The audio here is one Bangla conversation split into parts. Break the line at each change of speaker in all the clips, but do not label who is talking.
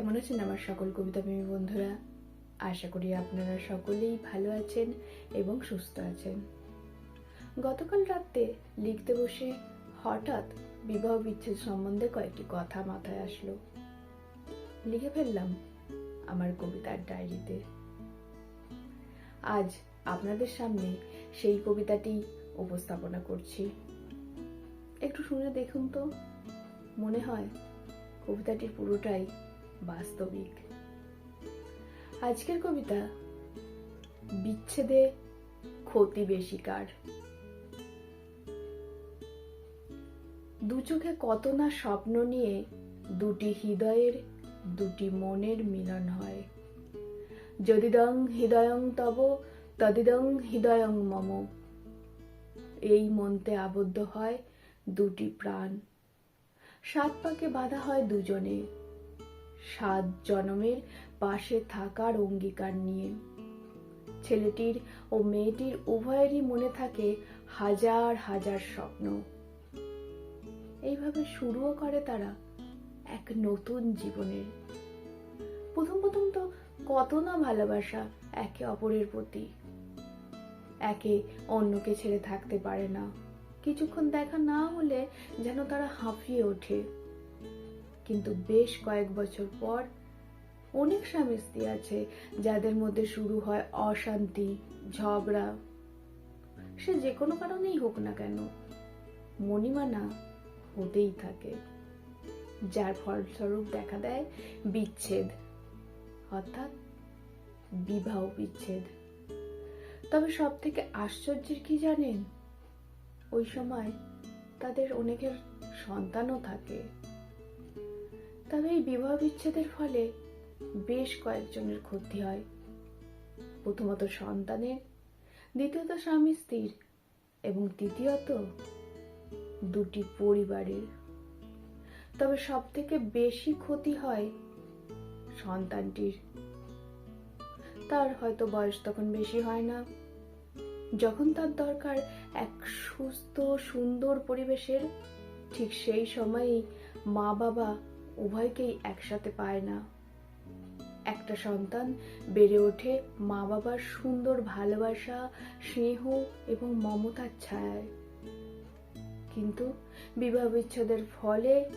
কেমন আছেন আমার সকল কবিতা প্রেমী বন্ধুরা? আশা করি আপনারা সকলেই ভালো আছেন এবং সুস্থ আছেন। গতকাল রাতে লিখতে বসে হঠাৎ বিবাহ বিচ্ছেদ সম্বন্ধে কয়েকটি কথা মাথায় আসলো। লিখে ফেললাম আমার কবিতার ডায়েরিতে। আজ আপনাদের সামনে সেই কবিতাটি উপস্থাপনা করছি। একটু শুনে দেখুন তো। মনে হয় কবিতাটির পুরোটাই বাস্তবিক। আজকের কবিতা, বিচ্ছেদে ক্ষতি বেশি কার? দু চোখে কত না স্বপ্ন নিয়ে দুটি হৃদয়ের, দুটি মনের মিলন হয়। যদিদং হৃদয়ং তব, তদিদং হৃদয়ং মম। এই মন্তে আবদ্ধ হয় দুটি প্রাণ। সাত পাকে বাধা হয় দুজনে। সাত জনমের পাশে থাকার অঙ্গীকার নিয়ে। ছেলেটির ও মেয়েটির উভয়েরই মনে থাকে হাজার হাজার স্বপ্ন। এইভাবে শুরুও করে তারা এক নতুন জীবনের। প্রথম প্রথম তো কত না ভালোবাসা একে অপরের প্রতি। একে অন্যকে ছেড়ে থাকতে পারে না। কিছুক্ষণ দেখা না হলে যেন তারা হাঁফিয়ে ওঠে। কিন্তু বেশ কয়েক বছর পর অনেক স্বামী স্ত্রী আছে যাদের মধ্যে শুরু হয় অশান্তি, ঝগড়া। সে যে কোনো কারণেই হোক না কেন মণিমানা হতেই থাকে। যার ফলস্বরূপ দেখা দেয় বিচ্ছেদ, অর্থাৎ বিবাহ বিচ্ছেদ। তবে সব থেকে আশ্চর্যের কি জানেন? ওই সময় তাদের অনেকের সন্তানও থাকে। তবে এই বিবাহ বিচ্ছেদের ফলে বেশ কয়েকজনের ক্ষতি হয়। প্রথমত সন্তানের, দ্বিতীয়ত স্বামী স্ত্রীর এবং তৃতীয়ত দুটি পরিবারের। তবে সব থেকে বেশি ক্ষতি হয় সন্তানটির। তার হয়তো বয়স তখন বেশি হয় না। যখন তার দরকার এক সুস্থ, সুন্দর পরিবেশের, ঠিক সেই সময়েই মা বাবা উভয়কেই একসাথে পায় না। একটা সন্তান বেড়ে ওঠে মা বাবার সুন্দর ভালোবাসা, স্নেহ এবং মমতার ছায়ায়। কিন্তু বিবাহ বিচ্ছেদের ফলে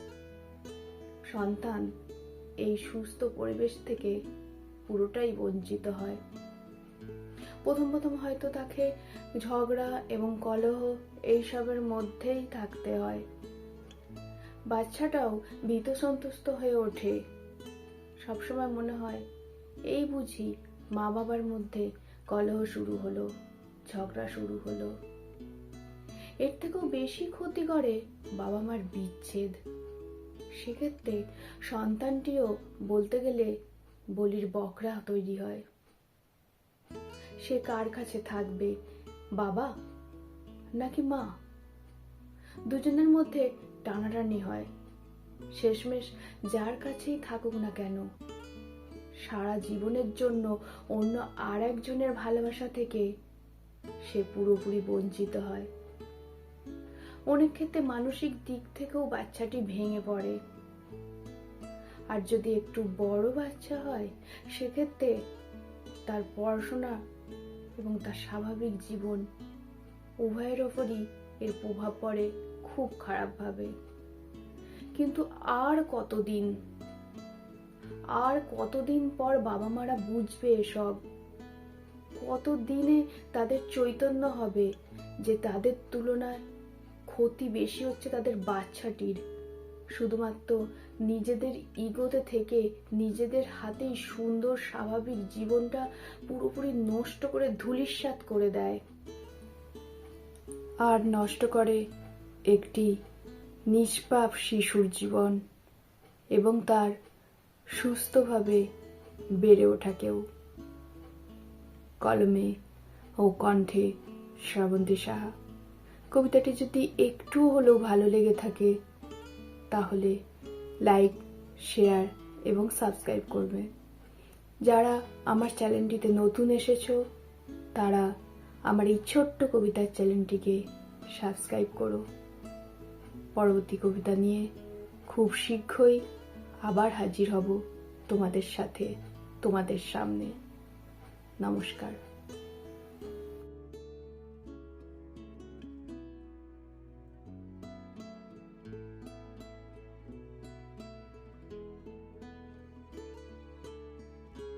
সন্তান এই সুস্থ পরিবেশ থেকে পুরোটাই বঞ্চিত হয়। প্রথম প্রথম হয়তো তাকে ঝগড়া এবং কলহ এইসবের মধ্যেই থাকতে হয়। বাচ্চাটাও ভীত সন্তুষ্ট হয়ে ওঠে। সবসময় মনে হয়, এই বুঝি মা বাবার মধ্যে কলহ শুরু হলো, ঝগড়া শুরু হলো। এর থেকেও বেশি ক্ষতি করে বাবা মার বিচ্ছেদ। সেক্ষেত্রে সন্তানটিও বলতে গেলে বলির বকরা তৈরি হয়। সে কার কাছে থাকবে, বাবা নাকি মা? দুজনের মধ্যে টানাটানি হয়। শেষমেশ যার কাছেই থাকুক না কেন, সারা জীবনের জন্য অন্য আর একজনের ভালোবাসা থেকে সে পুরোপুরি বঞ্চিত হয়। অনেক ক্ষেত্রে মানসিক দিক থেকেও বাচ্চাটি ভেঙে পড়ে। আর যদি একটু বড় বাচ্চা হয়, সেক্ষেত্রে তার পড়াশোনা এবং তার স্বাভাবিক জীবন উভয়ের ওপরই এর প্রভাব পড়ে খুব খারাপভাবে। কিন্তু আর কতদিন? আর কতদিন পর বাবা মারা বুঝবে এসব? কতদিনে তাদের চৈতন্য হবে যে তাদের তুলনায় ক্ষতি বেশি হচ্ছে তাদের বাচ্চাটির? শুধুমাত্র নিজেদের ইগোতে থেকে নিজেদের হাতেই সুন্দর স্বাভাবিক জীবনটা পুরোপুরি নষ্ট করে ধুলিস্বাত করে দেয়। আর নষ্ট করে একটি নিষ্পাপ শিশুর জীবন এবং তার সুস্থভাবে বেড়ে ওঠাকেও কলমে ও কণ্ঠে শ্রাবন্তী সাহা। কবিতাটি যদি একটু হলেও ভালো লেগে থাকে, তাহলে লাইক, শেয়ার এবং সাবস্ক্রাইব করবে। যারা আমার চ্যানেলটিতে নতুন এসেছ, তারা আমার এই ছোট্ট কবিতার চ্যানেলটিকে সাবস্ক্রাইব করো। পরবর্তী কবিতা নিয়ে খুব শীঘ্রই আবার হাজির হব তোমাদের সাথে, তোমাদের সামনে। নমস্কার।